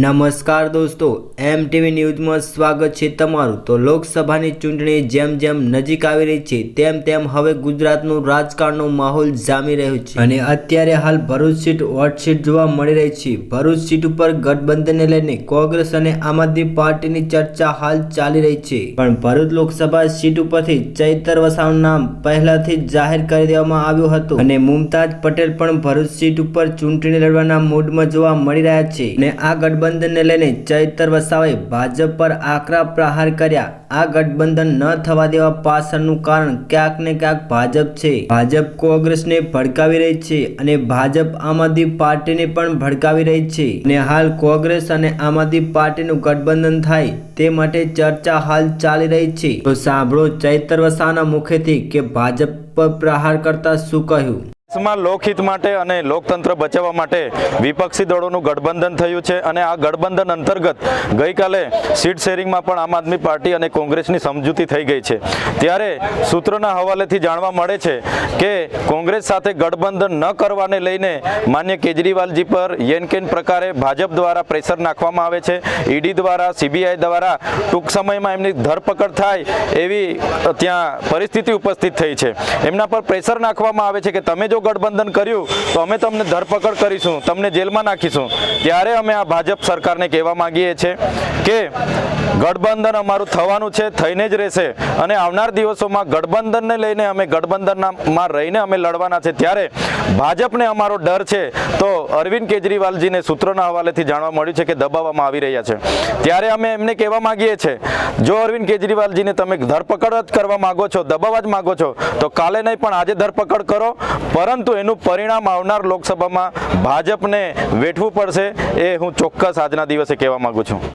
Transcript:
નમસ્કાર દોસ્તો એમ ટીવી ન્યૂઝમાં સ્વાગત છે તમારું. તો લોકસભાની ચૂંટણી જેમ જેમ નજીક આવી રહી છે, તેમ તેમ હવે ગુજરાતનું રાજકારણનો માહોલ જામી રહ્યો છે. અને અત્યારે હાલ ભરૂચ સીટ હોટ સીટ જોવા મળી રહી છે. ભરૂચ સીટ ઉપર ગઠબંધનને લઈને કોંગ્રેસ અને આમ આદમી પાર્ટીની ચર્ચા હાલ ચાલી રહી છે. પણ ભરૂચ લોકસભા સીટ ઉપરથી ચૈતર વસાવનું નામ પહેલાથી જાહેર કરી દેવામાં આવ્યું હતું. અને મુમતાજ પટેલ પણ ભરૂચ સીટ ઉપર ચૂંટણી લડવાના મૂડમાં જોવા મળી રહ્યા છે. અને આ ગઠબંધનને લઈને ચૈતર વસાવાએ ભાજપ પર આકરા પ્રહાર કર્યા. આ ગઠબંધન ન થવા દેવા પાછળનું કારણ ક્યાંક ને ક્યાંક ભાજપ છે. ભાજપ કોંગ્રેસને ભડકાવી રહી છે અને ભાજપ આમ આદમી પાર્ટીને પણ ભડકાવી રહી છે. અને હાલ કોંગ્રેસ અને આમ આદમી પાર્ટીનું ગઠબંધન થાય તે માટે ચર્ચા હાલ ચાલી રહી છે. તો સાંભળો ચૈતર વસાવાના મુખેથી કે ભાજપ પર પ્રહાર કરતા શું કહ્યું? દેશમાં લોકહિત માટે અને લોકતંત્ર બચાવવા માટે વિપક્ષી દળોનું ગઠબંધન થયું છે અને આ ગઠબંધન અંતર્ગત ગઈકાલે સીટ શેરિંગમાં પણ આમ આદમી પાર્ટી અને કોંગ્રેસની સમજૂતી થઈ ગઈ છે. ત્યારે સૂત્રોના હવાલેથી જાણવા મળે છે કે કોંગ્રેસ સાથે ગઠબંધન ન કરવાને લઈને માન્ય કેજરીવાલજી પર યેનકેન પ્રકારે ભાજપ દ્વારા પ્રેશર નાખવામાં આવે છે. ઈડી દ્વારા, સીબીઆઈ દ્વારા ટૂંક સમયમાં એમની ધરપકડ થાય એવી ત્યાં પરિસ્થિતિ ઉપસ્થિત થઈ છે. એમના પર પ્રેશર નાખવામાં આવે છે કે તમે જો ગઠબંધન કર્યું, તો અમે તમને ધરપકડ કરીશું, તમને જેલમાં નાખીશું. ત્યારે અમે આ ભાજપ સરકારને કહેવા માંગીએ છીએ કે ગઠબંધન અમારું થવાનું છે, થઈને જ રહેશે. અને આવનાર દિવસોમાં ગઠબંધનને લઈને અમે ગઠબંધનમાં રહીને અમે લડવાના છે. ત્યારે ભાજપને અમારો ડર છે. તો અરવિંદ કેજરીવાલજીને સૂત્રોના હવાલેથી જાણવા મળ્યું છે કે દબાવવામાં આવી રહ્યા છે. ત્યારે અમે એમને કહેવા માંગીએ છીએ જો અરવિંદ કેજરીવાલજીને તમે ધરપકડ જ કરવા માંગો છો દબાવવા જ માગો છો, તો કાલે નહીં પણ આજે ધરપકડ કરો. પરંતુ એનું પરિણામ આવનાર લોકસભામાં ભાજપને વેઠવું પડશે. એ હું ચોક્કસ આજના દિવસે કહેવા માગું છું.